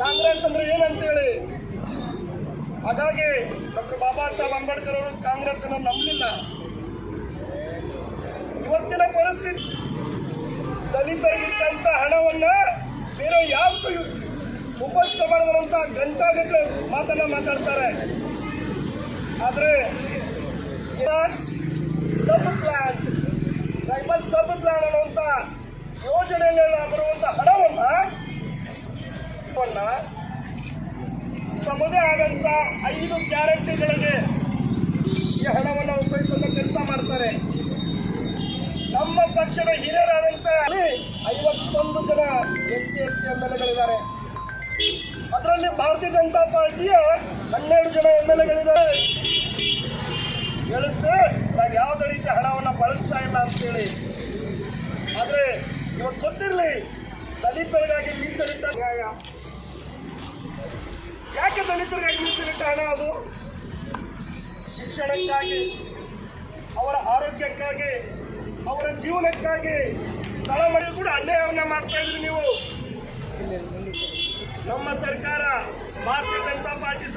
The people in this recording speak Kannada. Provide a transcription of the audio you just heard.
ಕಾಂಗ್ರೆಸ್ ಅಂದ್ರೆ ಏನಂತೇಳಿ? ಹಾಗಾಗಿ ಡಾಕ್ಟರ್ ಬಾಬಾ ಸಾಹೇಬ್ ಅಂಬೇಡ್ಕರ್ ಅವರು ಕಾಂಗ್ರೆಸ್ ಅನ್ನು ನಂಬಲಿಲ್ಲ. ಇವತ್ತಿನ ಪರಿಸ್ಥಿತಿ ದಲಿತರಿಗಿಟ್ಟಂತ ಹಣವನ್ನ ಬೇರೆ ಯಾವತ್ತೂ ಉಪಯುಕ್ತ ಗಂಟಾ ಗಂಟಾಗಟ್ಟಲೆ ಮಾತನ್ನ ಮಾತಾಡ್ತಾರೆ. ಆದ್ರೆ sub plan tribal sub plan ಅನ್ನುವಂತ ಯೋಜನೆ ಬರುವಂತ ಹಣವನ್ನ ಹಣವನ್ನ ತಮ್ಮದೇ ಆದಂತ ಐದು ಗ್ಯಾರಂಟಿಗಳಿಗೆ ಈ ಹಣವನ್ನು ಉಪಯೋಗಿಸುವಂತ ಕೆಲಸ ಮಾಡ್ತಾರೆ. ನಮ್ಮ ಪಕ್ಷದ ಹಿರಿಯರಾದಂತ ಐವತ್ತೊಂದು ಜನ S C S T M L ಎಗಳಿದ್ದಾರೆ. ಅದರಲ್ಲಿ ಭಾರತೀಯ ಜನತಾ ಪಾರ್ಟಿಯ ಹನ್ನೆರಡು ಜನ ಎಂ ಎಲ್ ಎಗಳಿದ್ದಾರೆ. ಹೇಳುತ್ತೆ, ನಾವು ಯಾವುದೇ ರೀತಿ ಹಣವನ್ನು ಬಳಸ್ತಾ ಇಲ್ಲ ಅಂತೇಳಿ. ಆದರೆ ಇವತ್ತು ಗೊತ್ತಿರಲಿ, ದಲಿತರಿಗಾಗಿ ಮೀಸಲಿಟ್ಟ ನ್ಯಾಯ. ಮೀಸಲಿಟ್ಟ ಹಣ ಅದು. ಶಿಕ್ಷಣಕ್ಕಾಗಿ, ಅವರ ಆರೋಗ್ಯಕ್ಕಾಗಿ, ಅವರ ಜೀವನಕ್ಕಾಗಿ ತಳಮಡಿ ಕೂಡ ಅನ್ಯಾಯವನ್ನ ಮಾಡ್ತಾ ಇದ್ರಿ ನೀವು. ನಮ್ಮ ಸರ್ಕಾರ ಭಾರತೀಯ ಜನತಾ ಪಾರ್ಟಿ